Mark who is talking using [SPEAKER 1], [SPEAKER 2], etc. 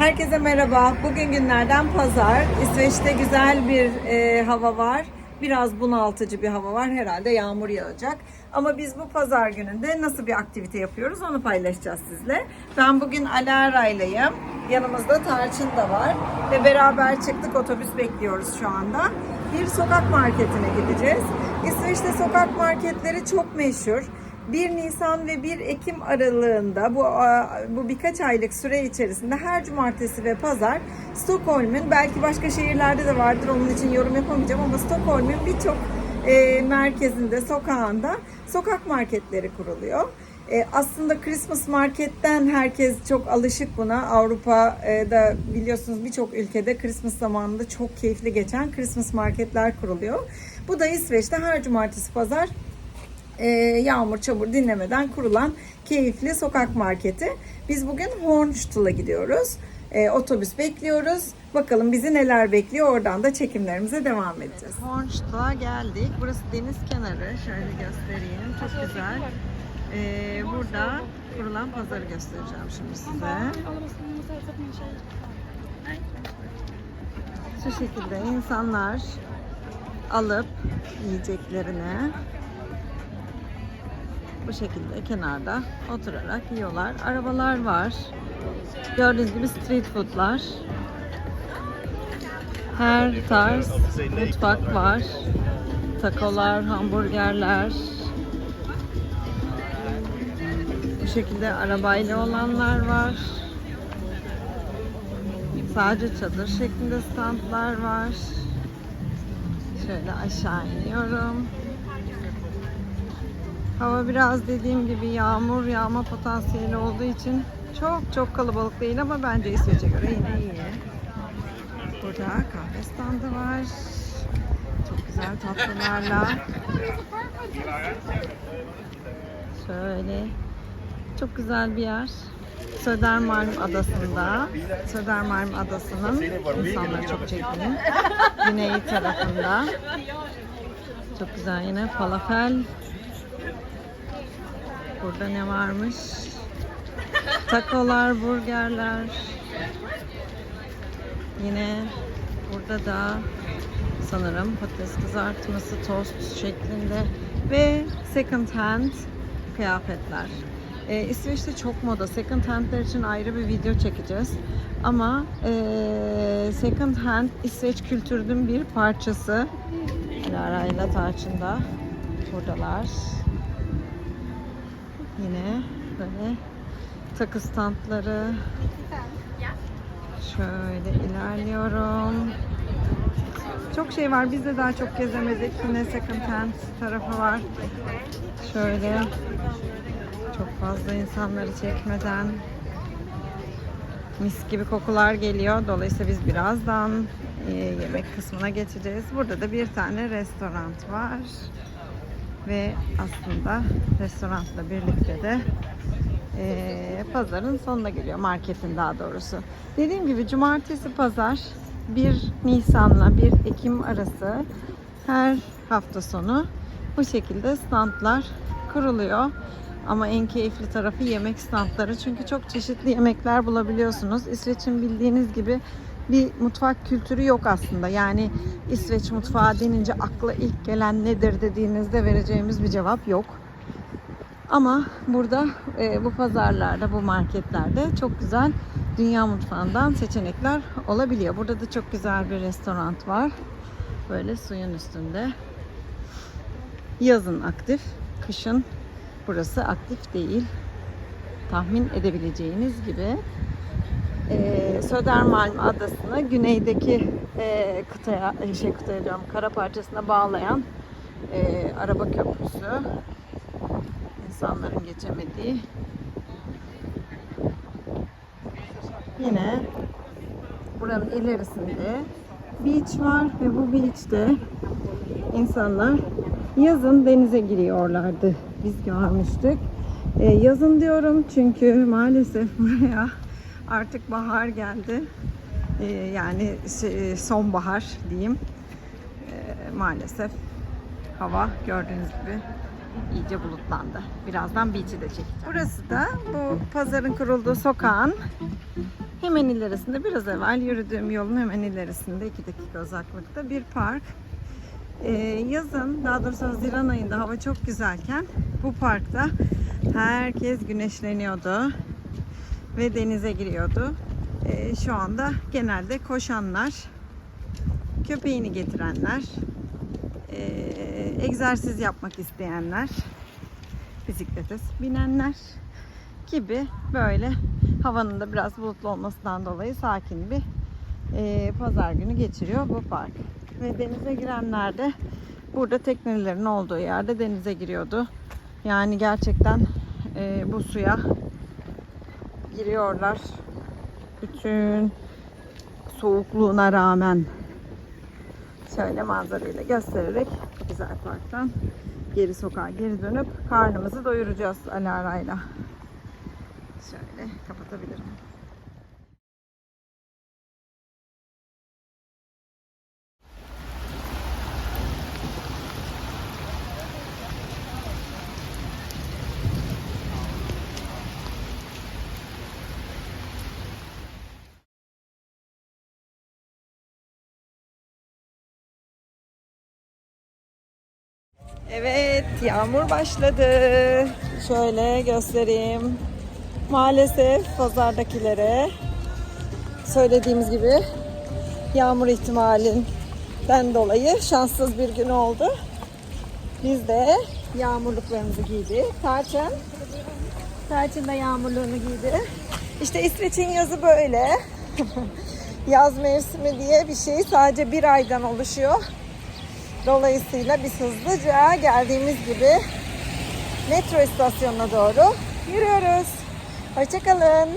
[SPEAKER 1] Herkese merhaba. Bugün günlerden pazar. İsveç'te güzel bir e, hava var. Biraz bunaltıcı bir hava var. Herhalde yağmur yağacak. Ama biz bu pazar gününde nasıl bir aktivite yapıyoruz onu paylaşacağız sizle. Ben bugün Alara'yleyim. Yanımızda Tarçın da var. Ve beraber çıktık. Otobüs bekliyoruz şu anda. Bir sokak marketine gideceğiz. İsveç'te sokak marketleri çok meşhur. 1 Nisan ve 1 Ekim aralığında bu bu birkaç aylık süre içerisinde her cumartesi ve pazar Stockholm'un belki başka şehirlerde de vardır onun için yorum yapamayacağım ama Stockholm'un birçok e, merkezinde, sokağında sokak marketleri kuruluyor. E, aslında Christmas marketten herkes çok alışık buna. Avrupa'da biliyorsunuz birçok ülkede Christmas zamanında çok keyifli geçen Christmas marketler kuruluyor. Bu da İsveç'te her cumartesi pazar e, yağmur çamur dinlemeden kurulan keyifli sokak marketi. Biz bugün Hornstul'a gidiyoruz. E, otobüs bekliyoruz. Bakalım bizi neler bekliyor. Oradan da çekimlerimize devam edeceğiz. Hornstul'a geldik. Burası deniz kenarı. Şöyle göstereyim. Çok güzel. E, burada kurulan pazarı göstereceğim şimdi size. Şu şekilde insanlar alıp yiyeceklerini bu şekilde kenarda oturarak yiyorlar. Arabalar var. Gördüğünüz gibi street foodlar. Her tarz mutfak var. Takolar, hamburgerler. Bu şekilde arabayla olanlar var. Sadece çadır şeklinde standlar var. Şöyle aşağı iniyorum. Hava biraz dediğim gibi yağmur yağma potansiyeli olduğu için çok çok kalabalık değil ama bence İsveç'e göre yine iyi. Burada kahve standı var. Çok güzel tatlılarla. Şöyle çok güzel bir yer. Södermalm Adası'nda. Södermalm Adası'nın insanları çok çekti. Güney tarafında. Çok güzel yine falafel Burada ne varmış? Takolar, burgerler. Yine burada da sanırım patates kızartması, tost şeklinde ve second hand kıyafetler. Ee, İsveç'te çok moda. Second handler için ayrı bir video çekeceğiz. Ama ee, second hand İsveç kültürünün bir parçası. Lara ile Tarçın'da buradalar. Yine böyle takı standları. Şöyle ilerliyorum. Çok şey var. Biz de daha çok gezemedik. Yine second hand tarafı var. Şöyle çok fazla insanları çekmeden mis gibi kokular geliyor. Dolayısıyla biz birazdan e, yemek kısmına geçeceğiz. Burada da bir tane restoran var ve aslında restoranla birlikte de e, pazarın sonuna geliyor. Marketin daha doğrusu. Dediğim gibi cumartesi pazar 1 Nisan'la 1 Ekim arası her hafta sonu bu şekilde standlar kuruluyor. Ama en keyifli tarafı yemek standları. Çünkü çok çeşitli yemekler bulabiliyorsunuz. İsveç'in bildiğiniz gibi bir mutfak kültürü yok aslında. Yani İsveç mutfağı denince akla ilk gelen nedir dediğinizde vereceğimiz bir cevap yok. Ama burada e, bu pazarlarda, bu marketlerde çok güzel dünya mutfağından seçenekler olabiliyor. Burada da çok güzel bir restoran var. Böyle suyun üstünde. Yazın aktif, kışın burası aktif değil. Tahmin edebileceğiniz gibi e, Södermalm adasını güneydeki e, kıtaya, e, şey kıtaya diyorum, kara parçasına bağlayan e, araba köprüsü. İnsanların geçemediği. Yine buranın ilerisinde beach var ve bu beach'te insanlar yazın denize giriyorlardı. Biz görmüştük. E, yazın diyorum çünkü maalesef buraya artık bahar geldi. Ee, yani sonbahar diyeyim. Ee, maalesef hava gördüğünüz gibi iyice bulutlandı. Birazdan beach'i de çekeceğim. Burası da bu pazarın kurulduğu sokağın Hemen ilerisinde biraz evvel yürüdüğüm yolun hemen ilerisinde 2 dakika uzaklıkta bir park. Ee, yazın daha doğrusu Haziran ayında hava çok güzelken bu parkta herkes güneşleniyordu ve denize giriyordu. Ee, şu anda genelde koşanlar, köpeğini getirenler, ee, egzersiz yapmak isteyenler, bisiklete binenler gibi böyle havanın da biraz bulutlu olmasından dolayı sakin bir ee, pazar günü geçiriyor bu park. Ve denize girenler de burada teknelerin olduğu yerde denize giriyordu. Yani gerçekten ee, bu suya giriyorlar. Bütün soğukluğuna rağmen şöyle manzarayla göstererek güzel parktan geri sokağa geri dönüp karnımızı doyuracağız Alara'yla. Şöyle kapatabilirim. Evet, yağmur başladı. Şöyle göstereyim. Maalesef pazardakilere söylediğimiz gibi yağmur ihtimalinden dolayı şanssız bir gün oldu. Biz de yağmurluklarımızı giydik. Tarçın, Tarçın da yağmurluğunu giydi. İşte İsveç'in yazı böyle. Yaz mevsimi diye bir şey sadece bir aydan oluşuyor. Dolayısıyla biz hızlıca geldiğimiz gibi metro istasyonuna doğru yürüyoruz. Hoşçakalın.